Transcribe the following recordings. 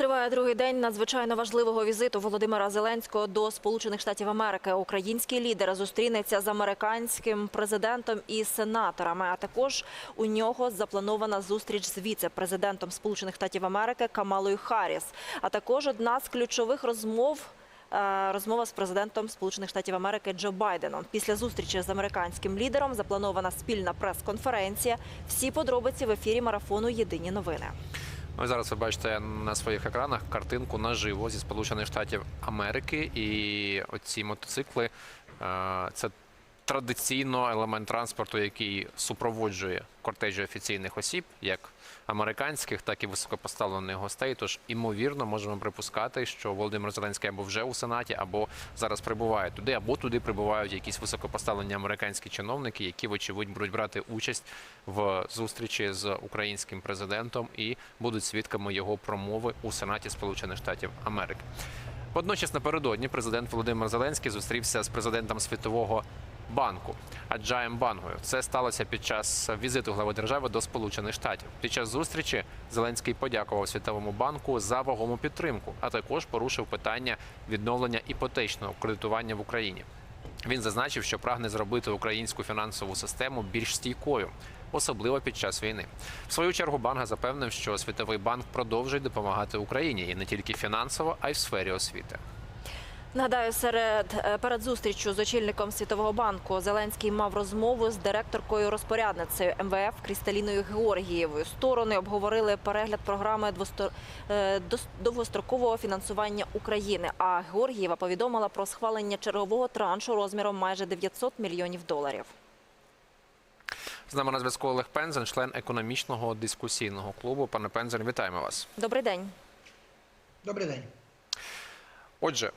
Триває другий день надзвичайно важливого візиту Володимира Зеленського до Сполучених Штатів Америки. Український лідер зустрінеться з американським президентом і сенаторами. А також у нього запланована зустріч з віце-президентом Сполучених Штатів Америки Камалою Харріс. А також одна з ключових розмов. е, Розмова з президентом Сполучених Штатів Америки Джо Байденом. Після зустрічі з американським лідером запланована спільна прес-конференція. Всі подробиці в ефірі марафону Єдині новини. Ну зараз ви бачите на своїх екранах картинку наживо зі Сполучених Штатів Америки. І оці мотоцикли е, це традиційно елемент транспорту, який супроводжує кортежі офіційних осіб, як американських, так і високопоставлених гостей. Тож, імовірно, можемо припускати, що Володимир Зеленський або вже у Сенаті, або зараз прибуває туди, або туди прибувають якісь високопоставлені американські чиновники, які, вочевидь, будуть брати участь в зустрічі з українським президентом і будуть свідками його промови у Сенаті Сполучених Штатів Америки. Водночас напередодні президент Володимир Зеленський зустрівся з президентом Світового банку Аджаєм Бангою. Це сталося під час візиту глави держави до Сполучених Штатів. Під час зустрічі Зеленський подякував Світовому банку за вагому підтримку, а також порушив питання відновлення іпотечного кредитування в Україні. Він зазначив, що прагне зробити українську фінансову систему більш стійкою, особливо під час війни. В свою чергу банк запевнив, що Світовий банк продовжить допомагати Україні і не тільки фінансово, а й в сфері освіти. Нагадаю, серед е, перед зустрічю з очільником Світового банку Зеленський мав розмову з директоркою розпорядницею МВФ Крісталіною Георгієвою. Сторони обговорили перегляд програми е, довгострокового фінансування України. А Георгієва повідомила про схвалення чергового траншу розміром майже 900 мільйонів доларів. З нами на зв'язку Олег Пензен, член економічного дискусійного клубу. Пане Пензен, вітаємо вас. Добрий день. Добрий день. Отже,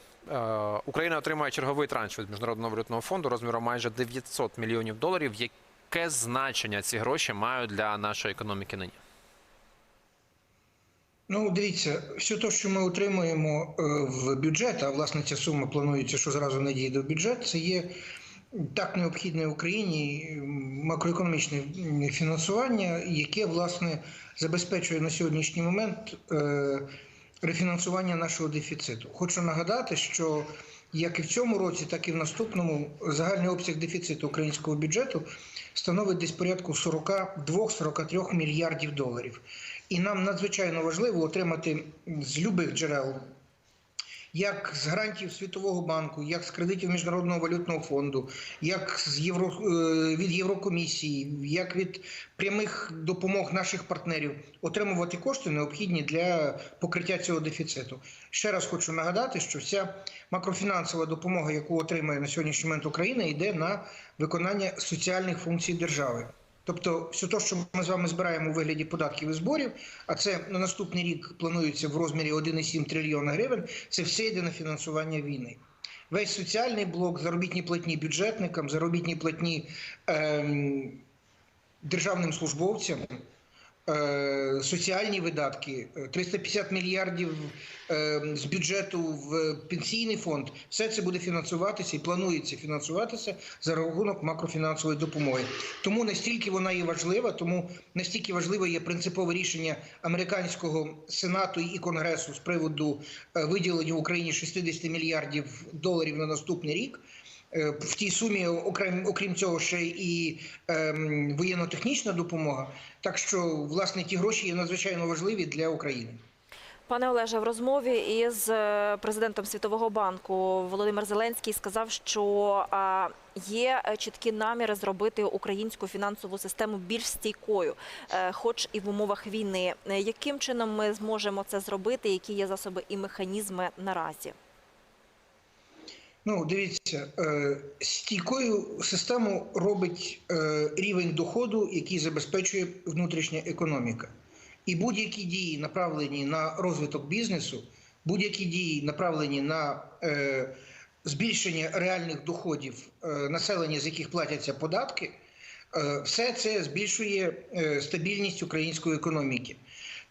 Україна отримає черговий транш від міжнародного валютного фонду розміром майже 900 мільйонів доларів. Яке значення ці гроші мають для нашої економіки нині? Ну, дивіться, все те, що ми отримуємо е, в бюджет, а власне ця сума планується, що зразу надійде в бюджет, це є так необхідне Україні макроекономічне фінансування, яке власне забезпечує на сьогоднішній момент е, рефінансування нашого дефіциту. Хочу нагадати, що як і в цьому році, так і в наступному загальний обсяг дефіциту українського бюджету становить десь порядку 42-43 мільярдів доларів. І нам надзвичайно важливо отримати з любих джерел, як з грантів Світового банку, як з кредитів Міжнародного валютного фонду, як з Євро, е, від Єврокомісії, як від прямих допомог наших партнерів, отримувати кошти необхідні для покриття цього дефіциту. Ще раз хочу нагадати, що вся макрофінансова допомога, яку отримує на сьогоднішній момент Україна, йде на виконання соціальних функцій держави. Тобто, все те, що ми з вами збираємо у вигляді податків і зборів, а це на наступний рік планується в розмірі 1,7 трильйона гривень, це все йде на фінансування війни. Весь соціальний блок, заробітні платні бюджетникам, заробітні платні ем, державним службовцям, е, соціальні видатки, е, 350 мільярдів е, з бюджету в пенсійний фонд, все це буде фінансуватися і планується фінансуватися за рахунок макрофінансової допомоги. Тому настільки вона є важлива, тому настільки важливе є принципове рішення американського сенату і конгресу з приводу е, виділення Україні 60 мільярдів доларів на наступний рік. Е, В тій сумі, окрім окрім цього, ще і ем, воєнно-технічна допомога. Так що, власне, ті гроші є надзвичайно важливі для України. Пане Олеже, в розмові із е, президентом Світового банку Володимир Зеленський сказав, що є е, чіткі наміри зробити українську фінансову систему більш стійкою, хоч і в умовах війни. Яким чином ми зможемо це зробити? Які є засоби і механізми наразі? Ну, дивіться, е, стійкою систему робить е, рівень доходу, який забезпечує внутрішня економіка. І будь-які дії, направлені на розвиток бізнесу, будь-які дії, направлені на е, збільшення реальних доходів населення, з яких платяться податки, все це збільшує стабільність української економіки.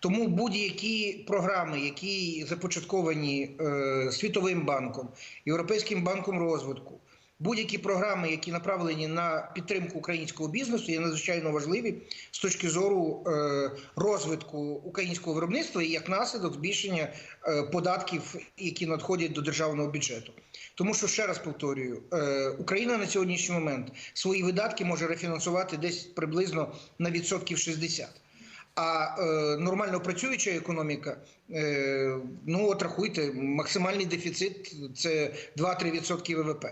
Тому будь-які програми, які започатковані е, Світовим банком, Європейським банком розвитку, будь-які програми, які направлені на підтримку українського бізнесу, є надзвичайно важливі з точки зору е, розвитку українського виробництва і як наслідок збільшення е, податків, які надходять до державного бюджету. Тому що ще раз повторюю, Україна на сьогоднішній момент свої видатки може рефінансувати десь приблизно на відсотків 60. А е, нормально працююча економіка, е, ну от рахуйте, максимальний дефіцит це 2-3% ВВП.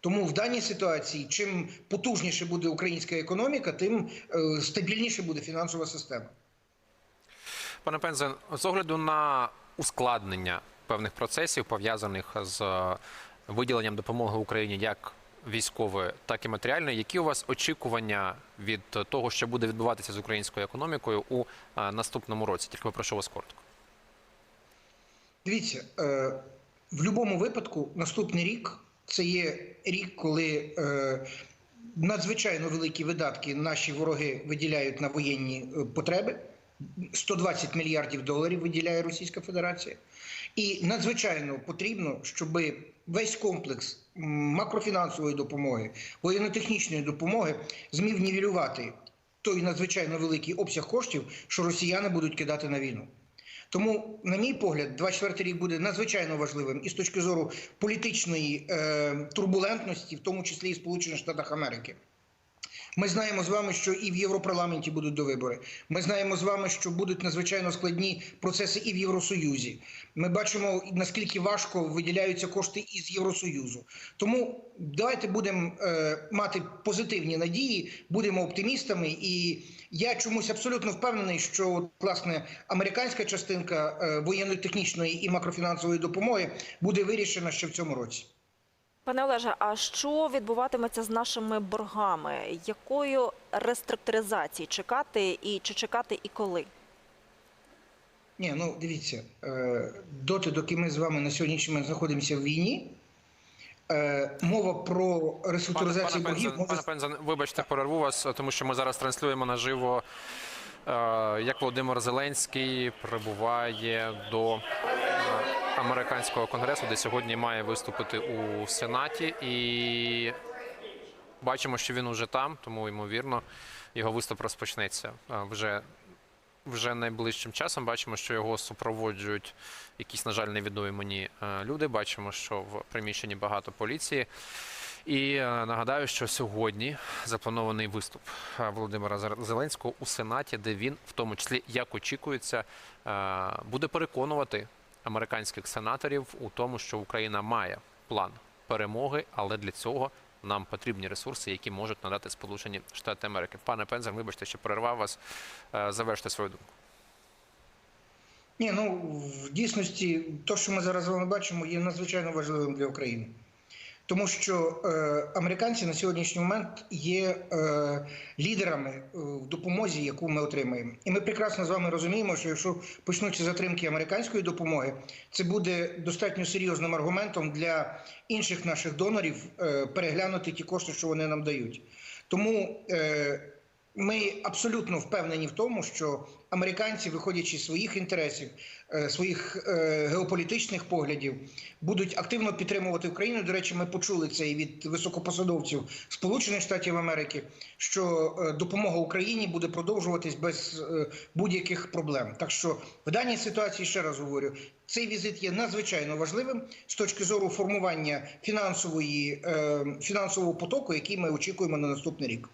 Тому в даній ситуації, чим потужніше буде українська економіка, тим е, стабільніше буде фінансова система. Пане Пензен, з огляду на ускладнення певних процесів, пов'язаних з е, виділенням допомоги Україні як військової, так і матеріальної, які у вас очікування від того, що буде відбуватися з українською економікою у е, наступному році? Тільки попрошу вас коротко. Дивіться, е, в будь-якому випадку наступний рік це є рік, коли е, надзвичайно великі видатки наші вороги виділяють на воєнні потреби. 120 мільярдів доларів виділяє Російська Федерація. І надзвичайно потрібно, щоб весь комплекс макрофінансової допомоги, воєнно-технічної допомоги змів нівелювати той надзвичайно великий обсяг коштів, що росіяни будуть кидати на війну. Тому, на мій погляд, 24 рік буде надзвичайно важливим і з точки зору політичної е, турбулентності, в тому числі і Сполучених Штатах Америки. Ми знаємо з вами, що і в Європарламенті будуть довибори. Ми знаємо з вами, що будуть надзвичайно складні процеси і в Євросоюзі. Ми бачимо наскільки важко виділяються кошти із Євросоюзу. Тому давайте будемо е, мати позитивні надії, будемо оптимістами. І я чомусь абсолютно впевнений, що власне американська частинка е, воєнно-технічної і макрофінансової допомоги буде вирішена ще в цьому році. Пане Олеже, а що відбуватиметься з нашими боргами? Якою реструктуризації чекати і чи чекати і коли? Ні, ну дивіться, е, доти, доки ми з вами на сьогоднішній момент знаходимося в війні, е, мова про реструктуризацію пане, боргів Пензен, може пане Пензен, вибачте, перерву вас, тому що ми зараз транслюємо наживо, е, як Володимир Зеленський прибуває до американського конгресу, де сьогодні має виступити у Сенаті. І бачимо, що він уже там, тому ймовірно його виступ розпочнеться е, вже. Вже найближчим часом бачимо, що його супроводжують якісь, на жаль, невідомі мені е, люди. Бачимо, що в приміщенні багато поліції. І е, нагадаю, що сьогодні запланований виступ Володимира Зеленського у Сенаті, де він, в тому числі, як очікується, буде переконувати американських сенаторів у тому, що Україна має план перемоги, але для цього нам потрібні ресурси, які можуть надати Сполучені Штати Америки. Пане Пензер, вибачте, що перервав вас. Е, Заверште свою думку. ні, ну в дійсності, то, що ми зараз з вами бачимо, є надзвичайно важливим для України. Тому що е, американці на сьогоднішній момент є е, лідерами е, в допомозі, яку ми отримаємо. І ми прекрасно з вами розуміємо, що якщо почнуться затримки американської допомоги, це буде достатньо серйозним аргументом для інших наших донорів е, переглянути ті кошти, що вони нам дають. Тому е, ми абсолютно впевнені в тому, що американці, виходячи з своїх інтересів, е, своїх е, геополітичних поглядів, будуть активно підтримувати Україну. До речі, ми почули це і від високопосадовців Сполучених Штатів Америки, що е, допомога Україні буде продовжуватись без будь-яких проблем. Так що в даній ситуації ще раз говорю. Цей візит є надзвичайно важливим з точки зору формування фінансової фінансового потоку, який ми очікуємо на наступний рік.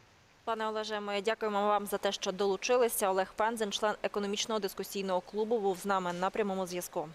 Пане Олеже, ми дякуємо вам за те, що долучилися. Олег Пензен, член економічного дискусійного клубу, був з нами на прямому зв'язку.